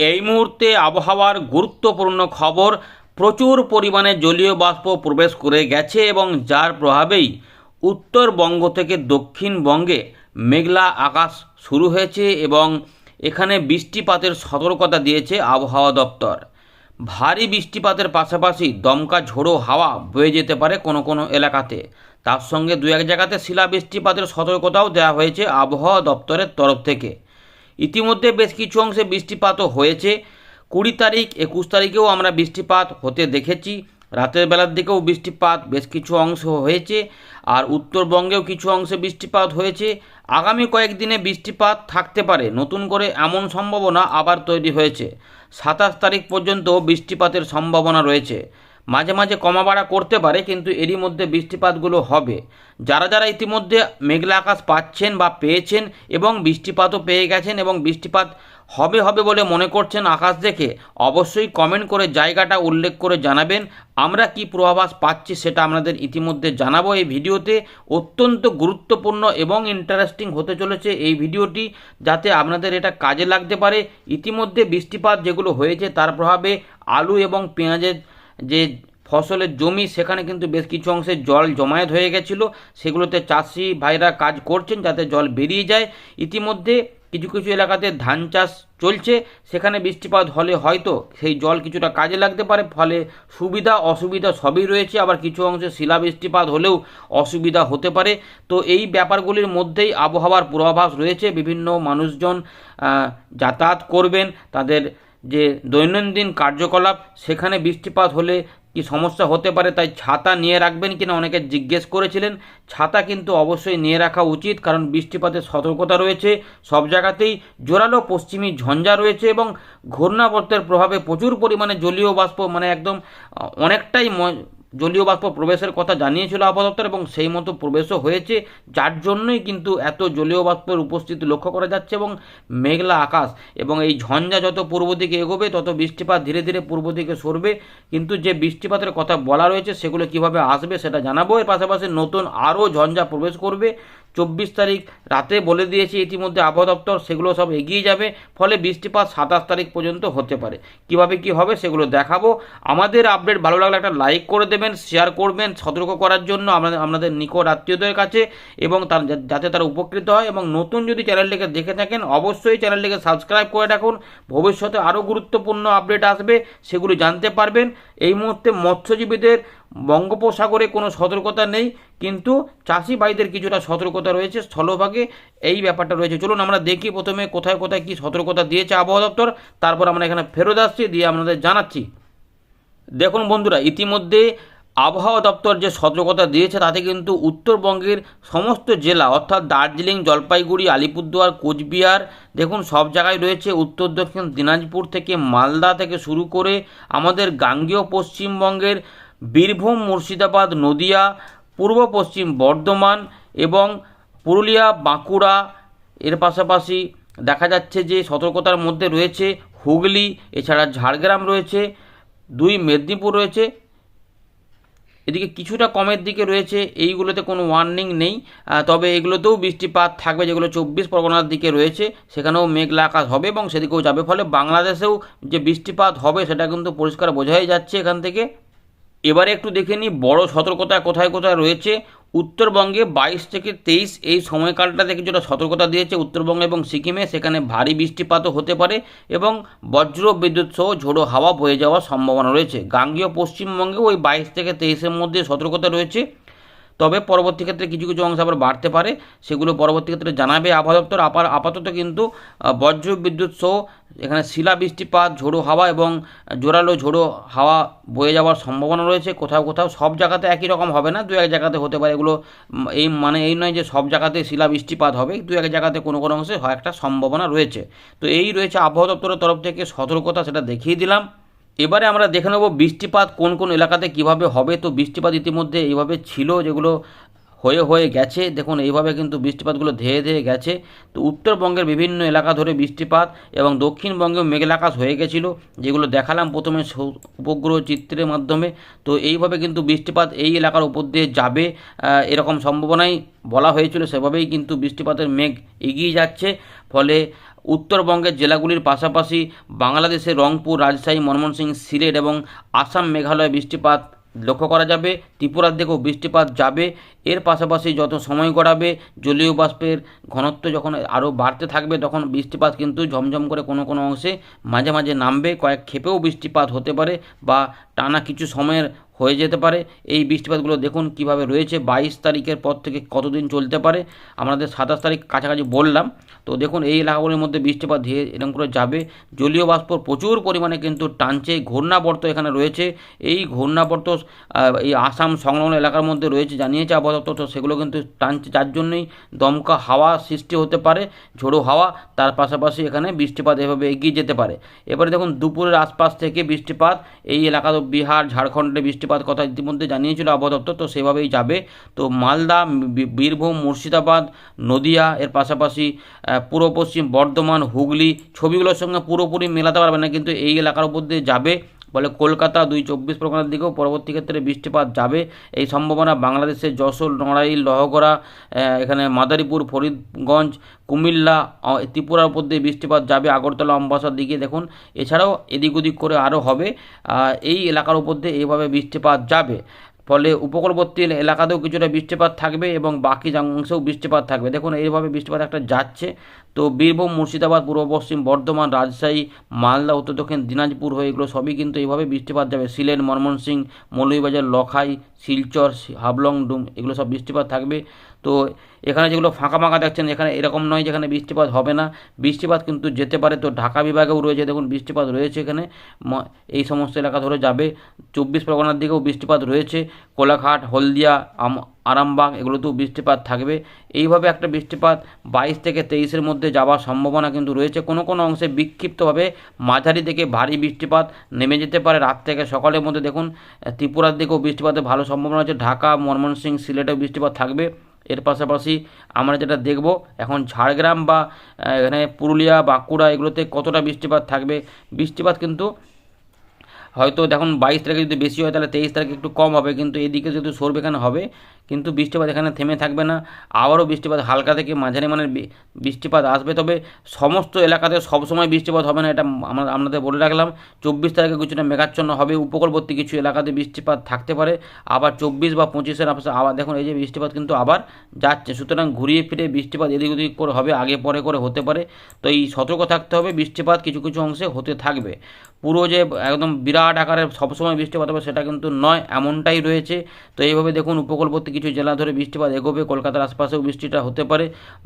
এই মুহূর্তে আবহাওয়ার গুরুত্বপূর্ণ খবর, প্রচুর পরিমাণে জলীয় বাষ্প প্রবেশ করে গেছে এবং যার প্রভাবেই উত্তরবঙ্গ থেকে দক্ষিণবঙ্গে মেঘলা আকাশ শুরু হয়েছে এবং এখানে বৃষ্টিপাতের সতর্কতা দিয়েছে আবহাওয়া দপ্তর। ভারী বৃষ্টিপাতের পাশাপাশি দমকা ঝোড়ো হাওয়া বয়ে যেতে পারে কোনো কোনো এলাকাতে। তার সঙ্গে দু এক জায়গাতে শিলা বৃষ্টিপাতের সতর্কতাও দেওয়া হয়েছে আবহাওয়া দপ্তরের তরফ থেকে। ইতিমধ্যে বেশ কিছু অংশে বৃষ্টিপাতও হয়েছে। কুড়ি তারিখ, একুশ তারিখেও আমরা বৃষ্টিপাত হতে দেখেছি। রাতের বেলার দিকেও বৃষ্টিপাত বেশ কিছু অংশ হয়েছে আর উত্তরবঙ্গেও কিছু অংশে বৃষ্টিপাত হয়েছে। আগামী কয়েকদিনে বৃষ্টিপাত থাকতে পারে। নতুন করে এমন সম্ভাবনা আবার তৈরি হয়েছে। সাতাশ তারিখ পর্যন্ত বৃষ্টিপাতের সম্ভাবনা রয়েছে। মাঝে মাঝে কমা বাড়া করতে পারে, কিন্তু এরই মধ্যে বৃষ্টিপাতগুলো হবে। যারা যারা ইতিমধ্যে মেঘলা আকাশ পাচ্ছেন বা পেয়েছেন এবং বৃষ্টিপাতও পেয়ে গেছেন এবং বৃষ্টিপাত হবে হবে বলে মনে করছেন আকাশ দেখে, অবশ্যই কমেন্ট করে জায়গাটা উল্লেখ করে জানাবেন। আমরা কি পূর্বাভাস পাচ্ছি সেটা আপনাদের ইতিমধ্যে জানাব। এই ভিডিওতে অত্যন্ত গুরুত্বপূর্ণ এবং ইন্টারেস্টিং হতে চলেছে এই ভিডিওটি, যাতে আপনাদের এটা কাজে লাগতে পারে। ইতিমধ্যে বৃষ্টিপাত যেগুলো হয়েছে, তার প্রভাবে আলু এবং পেঁয়াজের যে ফসলের জমি, সেখানে কিন্তু বেশ কিছু অংশে জল জমায়েত হয়ে গেছিল। সেগুলোতে চাষি ভাইরা কাজ করছেন যাতে জল বেরিয়ে যায়। ইতিমধ্যে কিছু কিছু এলাকাতে ধান চাষ চলছে। সেখানে বৃষ্টিপাত হলে হয়তো সেই জল কিছুটা কাজে লাগতে পারে, ফলে সুবিধা, অসুবিধা সবই রয়েছে। আবার কিছু অংশে শিলা বৃষ্টিপাত হলেও অসুবিধা হতে পারে। তো এই ব্যাপারগুলির মধ্যেই আবহাওয়ার পূর্বাভাস রয়েছে। বিভিন্ন মানুষজন যাতায়াত করবেন। তাদের যে দৈনন্দিন কার্যকলাপ, সেখানে বৃষ্টিপাত হলে কি সমস্যা হতে পারে তাই ছাতা নিয়ে রাখবেন কিনা অনেকে জিজ্ঞেস করেছিলেন। ছাতা কিন্তু অবশ্যই নিয়ে রাখা উচিত, কারণ বৃষ্টিপাতের সতর্কতা রয়েছে সব জায়গাতেই। জোরালো পশ্চিমী ঝঞ্ঝা রয়েছে এবং ঘূর্ণাবর্তের প্রভাবে প্রচুর পরিমাণে জলীয় বাষ্প মানে একদম অনেকটাই জলীয় বাষ্প প্রবেশের কথা জানিয়েছিল আবহাওয়া এবং সেই মতো প্রবেশও হয়েছে, যার জন্যই কিন্তু এত জলীয় বাষ্পের উপস্থিতি লক্ষ্য করা যাচ্ছে এবং মেঘলা আকাশ এবং এই ঝঞ্ঝা যত পূর্ব দিকে এগোবে, তত বৃষ্টিপাত ধীরে ধীরে পূর্ব দিকে সরবে। কিন্তু যে বৃষ্টিপাতের কথা বলা রয়েছে, সেগুলো কীভাবে আসবে সেটা জানাব। এর পাশাপাশি নতুন আরও ঝঞ্ঝা প্রবেশ করবে। চব্বিশ তারিখ রাতে বলে দিয়েছে, ইতিমধ্যে আবহাওয়া দপ্তর সেগুলো সব এগিয়ে যাবে, ফলে বৃষ্টিপাত সাতাশ তারিখ পর্যন্ত হতে পারে। কীভাবে কি হবে সেগুলো দেখাবো। আমাদের আপডেট ভালো লাগলে একটা লাইক করে দেবেন শেয়ার করবেন, সতর্ক করার জন্য আমাদের আপনাদের নিকট আত্মীয়দের কাছে, এবং তার, যাতে তারা উপকৃত হয়, এবং নতুন যদি চ্যানেলটিকে দেখে থাকেন, অবশ্যই চ্যানেলটিকে সাবস্ক্রাইব করে রাখুন। ভবিষ্যতে আরও গুরুত্বপূর্ণ আপডেট আসবে, সেগুলি জানতে পারবেন। এই মুহূর্তে মৎস্যজীবীদের বঙ্গোপসাগরে কোনো সতর্কতা নেই, কিন্তু চাষি ভাইদের কিছুটা সতর্কতা রয়েছে স্থলভাগে। এই ব্যাপারটা রয়েছে। চলুন আমরা দেখি প্রথমে কোথায় কোথায় কি সতর্কতা দিয়েছে আবহাওয়া দপ্তর। তারপর আমরা এখানে ফেরত আসছি, দিয়ে আপনাদের জানাচ্ছি। দেখুন বন্ধুরা, ইতিমধ্যে আবহাওয়া দপ্তর যে সতর্কতা দিয়েছে, তাতে কিন্তু উত্তরবঙ্গের সমস্ত জেলা, অর্থাৎ দার্জিলিং, জলপাইগুড়ি, আলিপুরদুয়ার, কোচবিহার, দেখুন সব জায়গায় রয়েছে। উত্তর, দক্ষিণ, দিনাজপুর থেকে মালদা থেকে শুরু করে আমাদের গাঙ্গেয় পশ্চিমবঙ্গের বীরভূম, মুর্শিদাবাদ, নদিয়া, পূর্ব পশ্চিম বর্ধমান এবং পুরুলিয়া, বাঁকুড়া। এর পাশাপাশি দেখা যাচ্ছে যে সতর্কতার মধ্যে রয়েছে হুগলি, এছাড়া ঝাড়গ্রাম রয়েছে, দুই মেদিনীপুর রয়েছে। এদিকে কিছুটা কমের দিকে রয়েছে, এইগুলোতে কোনো ওয়ার্নিং নেই। তবে এগুলোতেও বৃষ্টিপাত থাকবে, যেগুলো চব্বিশ পরগনার দিকে রয়েছে, সেখানেও মেঘলা আকাশ হবে এবং সেদিকেও যাবে। ফলে বাংলাদেশেও যে বৃষ্টিপাত হবে, সেটা কিন্তু পরিষ্কার বোঝাই যাচ্ছে এখান থেকে। এবারে একটু দেখে নিই, বড় সতর্কতা কোথায় কোথায় রয়েছে। উত্তরবঙ্গে বাইশ থেকে তেইশ এই সময়কালটা থেকে যেটা সতর্কতা দিয়েছে উত্তরবঙ্গ এবং সিকিমে, সেখানে ভারী বৃষ্টিপাতও হতে পারে এবং বজ্র বিদ্যুৎ সহ ঝোড়ো হাওয়া বয়ে যাওয়ার সম্ভাবনা রয়েছে। গাঙ্গীয় পশ্চিমবঙ্গেও ওই বাইশ থেকে তেইশের মধ্যে সতর্কতা রয়েছে। তবে পরবর্তী ক্ষেত্রে কিছু কিছু অংশ আবার বাড়তে পারে, সেগুলো পরবর্তী ক্ষেত্রে জানাবে আবহাওয়া দপ্তর। আপার আপাতত কিন্তু বজ্র বিদ্যুৎ সহ এখানে শিলা, বৃষ্টিপাত, ঝোড়ো হাওয়া এবং জোরালো ঝোড়ো হাওয়া বয়ে যাওয়ার সম্ভাবনা রয়েছে। কোথাও কোথাও সব জায়গাতে একই রকম হবে না, দু এক জায়গাতে হতে পারে। এগুলো এই মানে এই নয় যে সব জায়গাতে শিলা, বৃষ্টিপাত হবে, দু এক জায়গাতে কোনো কোনো অংশে হয় একটা সম্ভাবনা রয়েছে। তো এই রয়েছে আবহাওয়া দপ্তরের তরফ থেকে সতর্কতা, সেটা দেখিয়ে দিলাম। এবারে আমরা দেখে নেব বৃষ্টিপাত কোন কোন এলাকাতে কীভাবে হবে। তো বৃষ্টিপাত ইতিমধ্যে এইভাবে ছিল, যেগুলো হয়ে হয়ে গেছে। দেখুন, এইভাবে কিন্তু বৃষ্টিপাতগুলো ধেয়ে ধেয়ে গেছে। তো উত্তরবঙ্গের বিভিন্ন এলাকা ধরে বৃষ্টিপাত এবং দক্ষিণবঙ্গে মেঘলাকাশ হয়ে গেছিল, যেগুলো দেখালাম প্রথমে উপগ্রহ চিত্রের মাধ্যমে। তো এইভাবে কিন্তু বৃষ্টিপাত এই এলাকার উপর দিয়ে যাবে এরকম সম্ভাবনাই বলা হয়েছিল। সেভাবেই কিন্তু বৃষ্টিপাতের মেঘ এগিয়ে যাচ্ছে। ফলে উত্তরবঙ্গের জেলাগুলির পাশাপাশি বাংলাদেশের রংপুর, রাজশাহী ময়মনসিংহ সিলেট এবং আসাম মেঘালয় বৃষ্টিপাত লক্ষ্য করা যাবে। ত্রিপুরার দিকেও বৃষ্টিপাত যাবে। এর পাশাপাশি যত সময় গড়াবে, জলীয় বাষ্পের ঘনত্ব যখন আরও বাড়তে থাকবে, তখন বৃষ্টিপাত কিন্তু ঝমঝম করে কোনো কোনো অংশে মাঝে মাঝে নামবে। কয়েক ক্ষেপেও বৃষ্টিপাত হতে পারে বা টানা কিছু সময়ের হয়ে যেতে পারে। এই বৃষ্টিপাতগুলো দেখুন কীভাবে রয়েছে। বাইশ তারিখের পর থেকে কতদিন চলতে পারে? আমাদের সাতাশ তারিখ কাছাকাছি বললাম। তো দেখুন, এই এলাকাগুলির মধ্যে বৃষ্টিপাত ধীরে এরকম করে যাবে। জলীয় বাষ্প প্রচুর পরিমাণে কিন্তু টানছে। ঘূর্ণাবর্ত এখানে রয়েছে। এই ঘূর্ণাবর্ত এই আসাম সংলগ্ন এলাকার মধ্যে রয়েছে, জানিয়েছে আবহাওয়া দপ্তর। সেগুলো কিন্তু টানছে যার জন্যই দমকা হাওয়া সৃষ্টি হতে পারে, ঝোড়ো হাওয়া। তার পাশাপাশি এখানে বৃষ্টিপাত এভাবে এগিয়ে যেতে পারে। এবারে দেখুন, দুপুরের আশপাশ থেকে বৃষ্টিপাত। এই এলাকা বিহার, ঝাড়খণ্ডে বৃষ্টিপাত কথা ইতিমধ্যে জানিয়েছিল আবহাওয়া দপ্তর, তো সেভাবেই যাবে। তো মালদা বীরভূম, মুর্শিদাবাদ, নদিয়া, এর পাশাপাশি পূর্ব পশ্চিম বর্ধমান, হুগলি, ছবিগুলোর সঙ্গে পুরোপুরি মেলাতে পারবে না, কিন্তু এই এলাকার উপর দিয়ে যাবে। বলে কলকাতা দুই চব্বিশ পরগনার দিকেও পরবর্তী ক্ষেত্রে বৃষ্টিপাত যাবে। এই সম্ভাবনা বাংলাদেশের যশোর, নড়াইল, লহগড়া এখানে মাদারীপুর, ফরিদগঞ্জ, কুমিল্লা ত্রিপুরার উপর দিয়ে বৃষ্টিপাত যাবে। আগরতলা অম্বাসার দিকে দেখুন, এছাড়াও এদিক ওদিক করে আরও হবে। এই এলাকার উপর দিয়ে এইভাবে বৃষ্টিপাত যাবে। ফলে উপকূলবর্তী এলাকাতেও কিছুটা বৃষ্টিপাত থাকবে এবং বাকি অংশেও বৃষ্টিপাত থাকবে। দেখুন, এইভাবে বৃষ্টিপাত একটা যাচ্ছে। তো বীরভূম, মুর্শিদাবাদ, পূর্ব পশ্চিম, বর্ধমান, রাজশাহী, মালদা, উত্তর দক্ষিণ, দিনাজপুর হয়ে এগুলো সবই কিন্তু এইভাবে বৃষ্টিপাত যাবে। সিলেট ময়মনসিংহ মৌলভীবাজার, লখাই, শিলচর, হাবলং, ডুম, এগুলো সব বৃষ্টিপাত থাকবে। তো এখানে যেগুলো ফাঁকা ফাঁকা দেখছেন, এখানে এরকম নয় যেখানে বৃষ্টিপাত হবে না। বৃষ্টিপাত কিন্তু যেতে পারে, তো ঢাকা বিভাগেও রয়েছে, দেখুন বৃষ্টিপাত রয়েছে এখানে। এই সমস্ত এলাকা ধরে যাবে। চব্বিশ পরগনার দিকেও বৃষ্টিপাত রয়েছে। কোলাঘাট, হলদিয়া আরামবাগ এগুলোতেও বৃষ্টিপাত থাকবে। এইভাবে একটা বৃষ্টিপাত বাইশ থেকে তেইশের মধ্যে যাওয়ার সম্ভাবনা কিন্তু রয়েছে। কোনো কোনো অংশে বিক্ষিপ্তভাবে মাঝারি থেকে ভারী বৃষ্টিপাত নেমে যেতে পারে রাত থেকে সকালের মধ্যে। দেখুন, ত্রিপুরার দিকেও বৃষ্টিপাতের ভালো সম্ভাবনা আছে ঢাকা, ময়মনসিংহ, সিলেটেও বৃষ্টিপাত থাকবে। এর পাশাপাশি আমরা যেটা দেখব, এখন ঝাড়গ্রাম বা এখানে পুরুলিয়া, বাঁকুড়া, এগুলোতে কতটা বৃষ্টিপাত থাকবে? বৃষ্টিপাত কিন্তু হয়তো দেখুন বাইশ তারিখে যদি বেশি হয় তাহলে তেইশ তারিখে একটু কম হবে, কিন্তু এদিকে যেহেতু সরবে এখানে হবে, কিন্তু বৃষ্টিপাত এখানে থেমে থাকবে না, আবারও বৃষ্টিপাত হালকা থেকে মাঝারি মানের বৃষ্টিপাত আসবে, তবে সমস্ত এলাকাতে সবসময় বৃষ্টিপাত হবে না, এটা আমরা, আপনাদের বলে রাখলাম। চব্বিশ তারিখে কিছুটা মেঘাচ্ছন্ন হবে, উপকূলবর্তী কিছু এলাকাতে বৃষ্টিপাত থাকতে পারে, আবার চব্বিশ বা পঁচিশের আপাশে আবার দেখুন এই যে বৃষ্টিপাত কিন্তু আবার যাচ্ছে, সুতরাং ঘুরিয়ে ফিরে বৃষ্টিপাত এদিক ওদিক করে হবে, আগে পরে করে হতে পারে। তো এই সতর্ক থাকতে হবে, বৃষ্টিপাত কিছু কিছু অংশে হতে থাকবে। পুরো যে একদম বিরাট আকারে সবসময় বৃষ্টিপাত হবে সেটা কিন্তু নয়, এমনটাই রয়েছে। তো এইভাবে দেখুন, উপকূলবর্তী কিছু জেলা ধরে বৃষ্টিপাত এগোবে, কলকাতার আশপাশেও বৃষ্টিটা হতে পারে।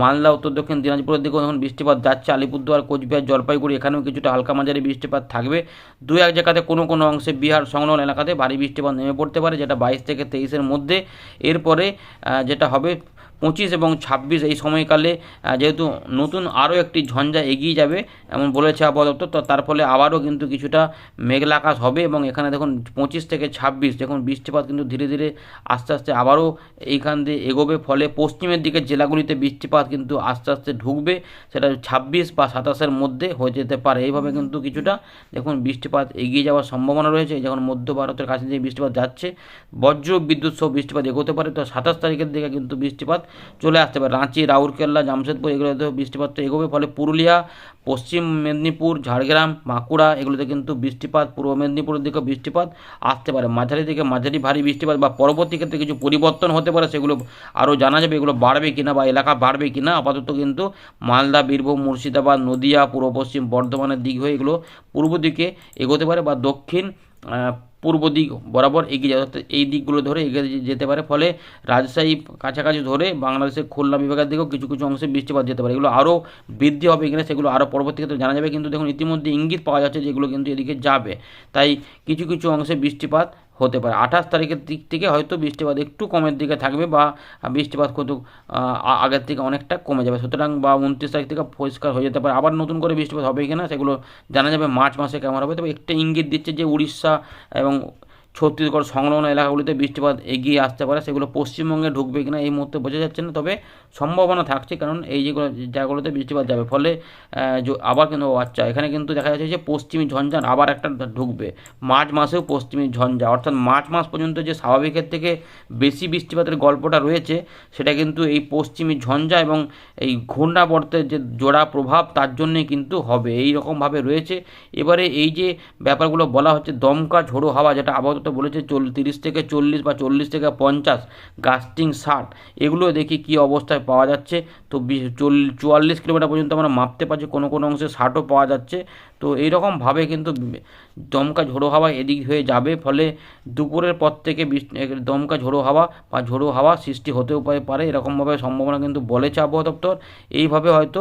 মালদা, উত্তর দক্ষিণ, দিনাজপুরের দিকেও এখন বৃষ্টিপাত যাচ্ছে। আলিপুরদুয়ার, কোচবিহার, জলপাইগুড়ি, এখানেও কিছুটা হালকা মাঝারি বৃষ্টিপাত থাকবে। দু এক জায়গাতে কোনো কোনো অংশে বিহার, সংলগ্ন এলাকাতে ভারী বৃষ্টিপাত নেমে পড়তে পারে, যেটা বাইশ থেকে তেইশের মধ্যে। এরপরে যেটা হবে পঁচিশ এবং ছাব্বিশ এই সময়কালে যেহেতু নতুন আরও একটি ঝঞ্ঝা এগিয়ে যাবে, এমন বলেছে আবহাওয়া দপ্তর, তো তার ফলে আবারও কিন্তু কিছুটা মেঘলা আকাশ হবে এবং এখানে দেখুন পঁচিশ থেকে ছাব্বিশ, দেখুন বৃষ্টিপাত কিন্তু ধীরে ধীরে আস্তে আস্তে আবারও এইখান দিয়ে এগোবে, ফলে পশ্চিমের দিকের জেলাগুলিতে বৃষ্টিপাত কিন্তু আস্তে আস্তে ঢুকবে, সেটা ছাব্বিশ বা সাতাশের মধ্যে হয়ে যেতে পারে। এইভাবে কিন্তু কিছুটা দেখুন বৃষ্টিপাত এগিয়ে যাওয়ার সম্ভাবনা রয়েছে যখন মধ্য ভারতের কাছে দিয়ে বৃষ্টিপাত যাচ্ছে, বজ্র বিদ্যুৎ সহ বৃষ্টিপাত এগোতে পারে, তো সাতাশ তারিখের দিকে কিন্তু বৃষ্টিপাত চলে আসতে পারে। রাঁচি, রাউরকেল্লা, জামশেদপুর এগুলোতেও বৃষ্টিপাত তো এগোবে। ফলে পুরুলিয়া, পশ্চিম মেদিনীপুর, ঝাড়গ্রাম, বাঁকুড়া, এগুলোতে কিন্তু বৃষ্টিপাত, পূর্ব মেদিনীপুরের দিকে বৃষ্টিপাত আসতে পারে। মাঝারি থেকে মাঝারি ভারী বৃষ্টিপাত বা পরবর্তী ক্ষেত্রে কিছু পরিবর্তন হতে পারে, সেগুলো আরও জানা যাবে। এগুলো বাড়বে কিনা বা এলাকা বাড়বে কিনা, আপাতত কিন্তু মালদা, বীরভূম, মুর্শিদাবাদ, নদিয়া, পূর্ব পশ্চিম, বর্ধমানের দিক হয়ে এগুলো পূর্ব দিকে এগোতে পারে বা দক্ষিণ পূর্ব দিক বরাবর এগিয়ে যায়, অর্থাৎ এই দিকগুলো ধরে এগিয়ে যেতে পারে। ফলে রাজশাহী কাছাকাছি ধরে বাংলাদেশের খুলনা বিভাগের দিকেও কিছু কিছু অংশে বৃষ্টিপাত যেতে পারে। এগুলো আরও বৃদ্ধি হবে এখানে সেগুলো আরও পরবর্তী ক্ষেত্রে জানা যাবে। কিন্তু দেখুন, ইতিমধ্যে ইঙ্গিত পাওয়া যাচ্ছে যেগুলো কিন্তু এদিকে যাবে। তাই কিছু কিছু অংশে বৃষ্টিপাত হতে পারে। আঠাশ তারিখের দিক থেকে হয়তো বৃষ্টিপাত একটু কমের দিকে থাকবে বা বৃষ্টিপাত কত আগের থেকে অনেকটা কমে যাবে। সুতরাং বা উনত্রিশ তারিখ থেকে পরিষ্কার হয়ে যেতে পারে। আবার নতুন করে বৃষ্টিপাত হবে কিনা সেগুলো জানা যাবে। মার্চ মাসে কেমন হবে? তবে একটা ইঙ্গিত দিচ্ছে যে উড়িষ্যা এবং ছত্তিশগড় সংলগ্ন এলাকাগুলিতে বৃষ্টিপাত এগিয়ে আসতে পারে, সেগুলো পশ্চিমবঙ্গে ঢুকবে কিনা এই মুহূর্তে বোঝা যাচ্ছে না, তবে সম্ভাবনা থাকছে কারণ এই যেগুলো জায়গাগুলোতে বৃষ্টিপাত যাবে। ফলে আবার কিন্তু আচ্ছা এখানে কিন্তু দেখা যাচ্ছে যে পশ্চিমী ঝঞ্ঝা আবার একটা ঢুকবে। মার্চ মাসেও পশ্চিমী ঝঞ্ঝা, অর্থাৎ মার্চ মাস পর্যন্ত যে স্বাভাবিকের থেকে বেশি বৃষ্টিপাতের গল্পটা রয়েছে, সেটা কিন্তু এই পশ্চিমী ঝঞ্ঝা এবং এই ঘূর্ণাবর্তের যে জোড়া প্রভাব, তার জন্যই কিন্তু হবে। এই রকমভাবে রয়েছে। এবারে এই যে ব্যাপারগুলো বলা হচ্ছে দমকা ঝোড়ো হাওয়া, যেটা আপাতত বলেছে চল, তিরিশ থেকে চল্লিশ বা চল্লিশ থেকে পঞ্চাশ গাস্টিং ষাট এগুলো দেখি কি অবস্থায় পাওয়া যাচ্ছে। তো চুয়াল্লিশ কিলোমিটার পর্যন্ত আমরা মাপতে পারছি, কোনো কোনো অংশে ষাটও পাওয়া যাচ্ছে। তো এইরকমভাবে কিন্তু দমকা ঝোড়ো হাওয়া এদিক হয়ে যাবে, ফলে দুপুরের পর থেকে দমকা ঝোড়ো হাওয়া বা ঝোড়ো হাওয়া সৃষ্টি হতেও পারে এরকমভাবে সম্ভাবনা কিন্তু বলেছে আবহাওয়া দপ্তর। এইভাবে হয়তো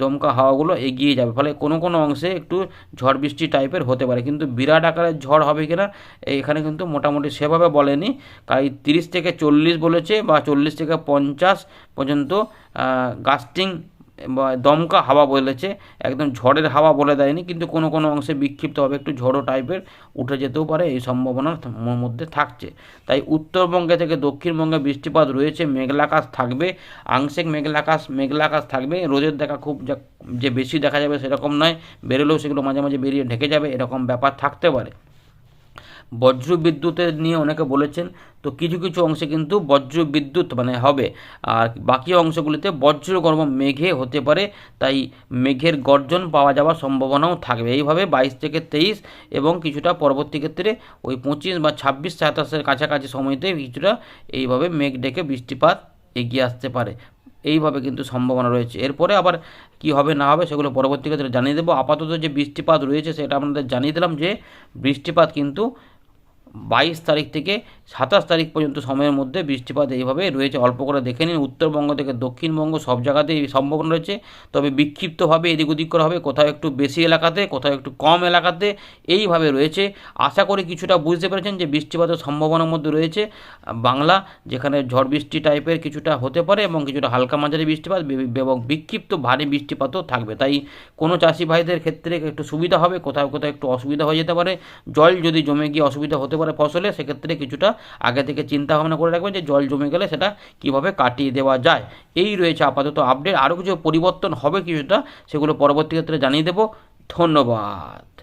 দমকা হাওয়াগুলো এগিয়ে যাবে, ফলে কোনো কোনো অংশে একটু ঝড় বৃষ্টি টাইপের হতে পারে। কিন্তু বিরাট আকারের ঝড় হবে কিনা এখানে কিন্তু মোটামুটি সেভাবে বলেনি। তাই তিরিশ থেকে চল্লিশ বলেছে বা চল্লিশ থেকে পঞ্চাশ পর্যন্ত গাস্টিং বা দমকা হাওয়া বলেছে। একদম ঝড়ের হাওয়া বলে দেয়নি, কিন্তু কোনো কোনো অংশে বিক্ষিপ্ত হবে একটু ঝড়ো টাইপের উঠে যেতেও পারে, এই সম্ভাবনার মধ্যে থাকছে। তাই উত্তরবঙ্গে থেকে দক্ষিণবঙ্গে বৃষ্টিপাত রয়েছে মেঘলাকাশ থাকবে, আংশিক মেঘলাকাশ মেঘলাকাশ থাকবে। রোদের দেখা খুব যে বেশি দেখা যাবে সেরকম নয়, বেরোলেও সেগুলো মাঝে মাঝে বেরিয়ে ঢেকে যাবে, এরকম ব্যাপার থাকতে পারে। বজ্র বিদ্যুতের নিয়ে অনেকে বলেছেন, তো কিছু কিছু অংশে কিন্তু বজ্র বিদ্যুৎ মানে হবে। আর বাকি অংশগুলিতে বজ্র গর্ভ মেঘে হতে পারে, তাই মেঘের গর্জন পাওয়া যাওয়ার সম্ভাবনাও থাকবে। এইভাবে বাইশ থেকে তেইশ এবং কিছুটা পরবর্তী ক্ষেত্রে ওই পঁচিশ বা ছাব্বিশ সাতাশের কাছাকাছি সময়তে কিছুটা এইভাবে মেঘ ডেকে বৃষ্টিপাত এগিয়ে আসতে পারে। এইভাবে কিন্তু সম্ভাবনা রয়েছে। এরপরে আবার কি হবে না হবে সেগুলো পরবর্তী ক্ষেত্রে জানিয়ে দেবো। আপাতত যে বৃষ্টিপাত রয়েছে সেটা আপনাদের জানিয়ে দিলাম যে বৃষ্টিপাত কিন্তু বাইশ তারিখ থেকে সাতাশ তারিখ পর্যন্ত সময়ের মধ্যে বৃষ্টিপাত এইভাবে রয়েছে। অল্প করে দেখে নিন, উত্তরবঙ্গ থেকে দক্ষিণবঙ্গ সব জায়গাতেই সম্ভাবনা রয়েছে। তবে বিক্ষিপ্তভাবে এদিক ওদিক করা হবে, কোথাও একটু বেশি এলাকাতে, কোথাও একটু কম এলাকাতে এইভাবে রয়েছে। আশা করি কিছুটা বুঝতে পেরেছেন যে বৃষ্টিপাতের সম্ভাবনার মধ্যে রয়েছে বাংলা, যেখানে ঝড় বৃষ্টি টাইপের কিছুটা হতে পারে এবং কিছুটা হালকা মাঝারি বৃষ্টিপাত এবং বিক্ষিপ্ত ভারী বৃষ্টিপাতও থাকবে। তাই কোনো চাষি ভাইদের ক্ষেত্রে একটু সুবিধা হবে, কোথাও কোথাও একটু অসুবিধা হয়ে যেতে পারে। জল যদি জমে গিয়ে অসুবিধা হতে পারে ফসলে, সেক্ষেত্রে কিছুটা আগে থেকে চিন্তা ভাবনা করে রাখবেন যে জল জমে গেলে সেটা কীভাবে কাটিয়ে দেওয়া যায়। এই রয়েছে আপাতত আপডেট আরও কিছু পরিবর্তন হবে কিছুটা, সেগুলো পরবর্তী ক্ষেত্রে জানিয়ে দেবো। ধন্যবাদ।